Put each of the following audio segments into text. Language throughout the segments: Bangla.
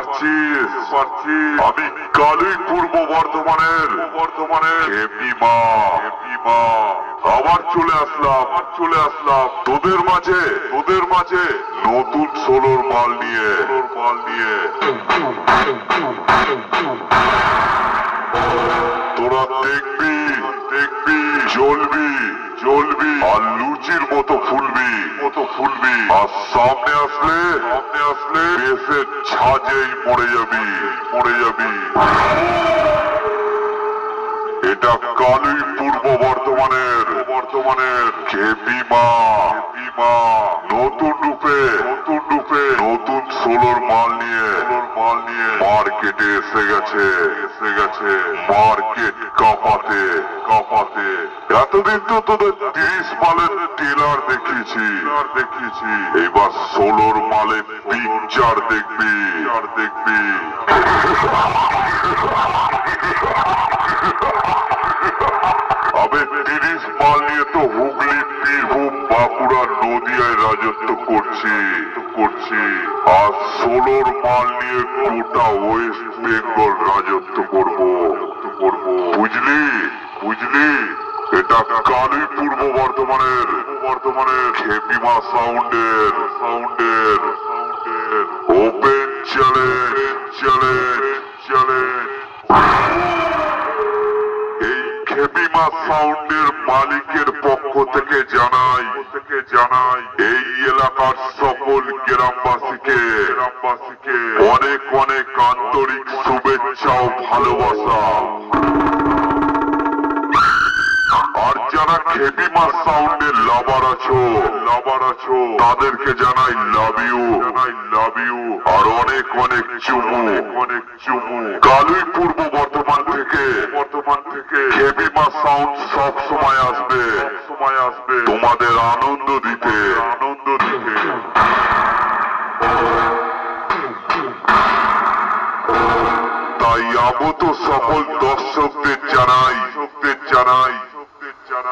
পারছিস পারছিস আমি কালই পূর্ব বর্ধমানের। বর্ধমানের আবার চলে আসলাম আবার চলে আসলাম। তোদের মাঝে তোদের মাঝে নতুন সোলোর মাল নিয়ে। সোলোর মাল নিয়ে তোরা দেখবি দেখবি, জ্বলবি জ্বলবি। আর লুচির আর সামনে আসলে সামনে আসলে বেসের ছাজেই মরে যাবি মরে যাবি। এটা কালই পূর্ব বর্ধমানের বর্ধমানের কেপিমা কেপিমা নতুন রূপে নতুন রূপে, নতুন সোলোর মাল নিয়ে সোলোর মাল নিয়ে মার্কেটে এসে গেছে এসে গেছে। মার্কেট এতদিন তোদের তিরিশ মালের টেলার দেখিয়েছি। আর এবার সোলোর মালে পিকচার দেখবি। আর দেখবি আবে তিরিশ মাল নিয়ে তো হুগলি, বীরভূম, বাঁকুড়া নদিয়ায় রাজত্ব করছি। করছি আর ষোলোর মাল নিয়ে গোটা ওয়েস্ট বেঙ্গল রাজত্ব করব করব। বুঝলি? বুঝলি? এটা কালই পূর্ব বর্ধমানের বর্ধমানের খেপিমা সাউন্ডের সাউন্ডের সাউন্ডের। ওপেন চ্যালেঞ্জ চ্যালেঞ্জ চ্যালেঞ্জ এই খেপিমা সাউন্ডের মালিকের পক্ষ থেকে জানাই থেকে জানাই এই এলাকার সকল গ্রামবাসীকে গ্রামবাসীকে অনেক অনেক আন্তরিক শুভেচ্ছা ও ভালোবাসা। আর যারা খেপিমা সাউন্ডের লাভার আছো লাভার আছো, তাদেরকে জানাই লাভ ইউ জানাই লাভ ইউ আর অনেক অনেক চুমু অনেক চুমু। কালই পূর্ব বর্ধমান থেকে বর্ধমান থেকে খেপিমা সাউন্ড সব সময় আসবে সময় আসবে। তোমাদের আনন্দ দিতে আনন্দ দিতে। তাই আগত সকল দর্শকদের জানাই দর্শকদের জানাই।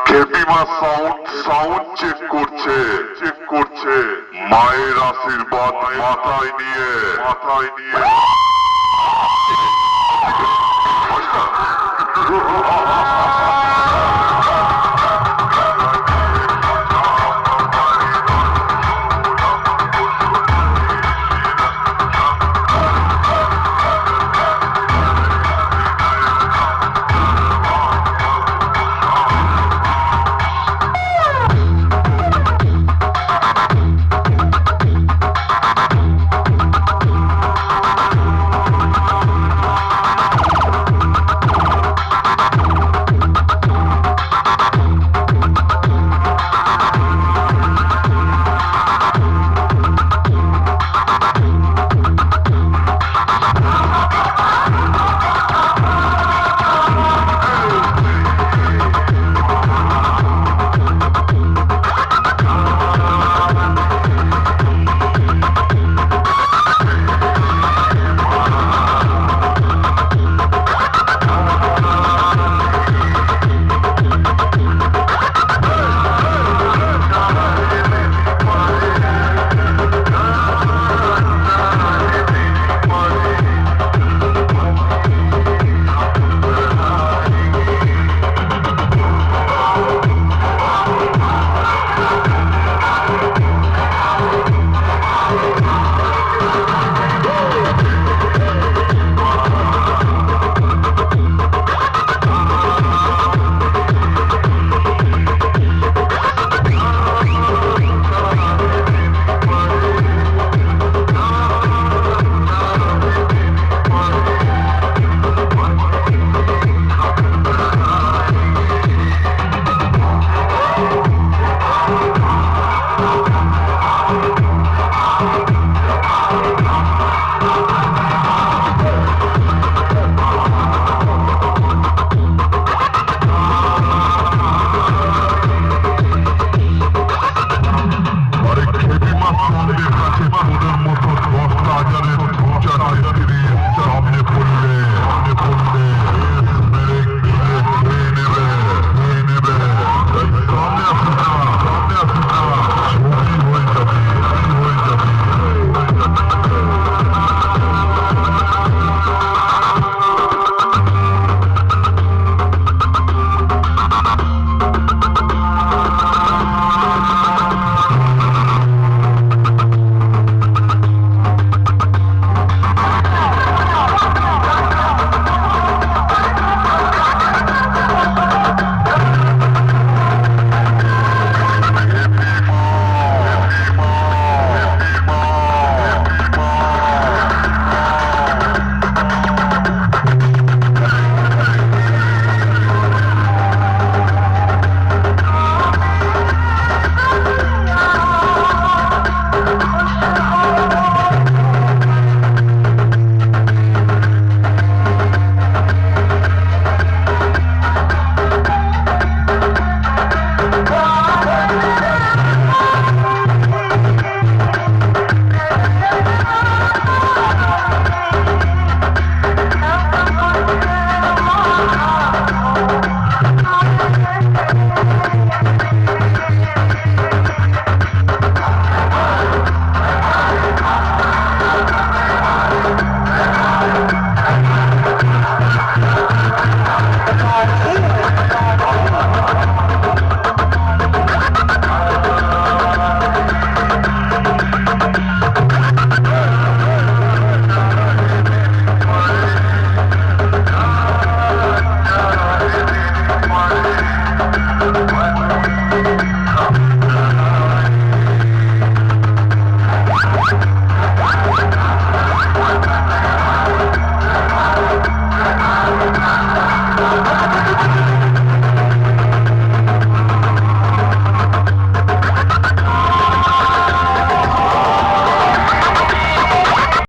খেপিমা সাউন্ড সাউন্ড চেক করছে চেক করছে। মায়ের আশীর্বাদ মাথায় নিয়ে মাথায় নিয়ে।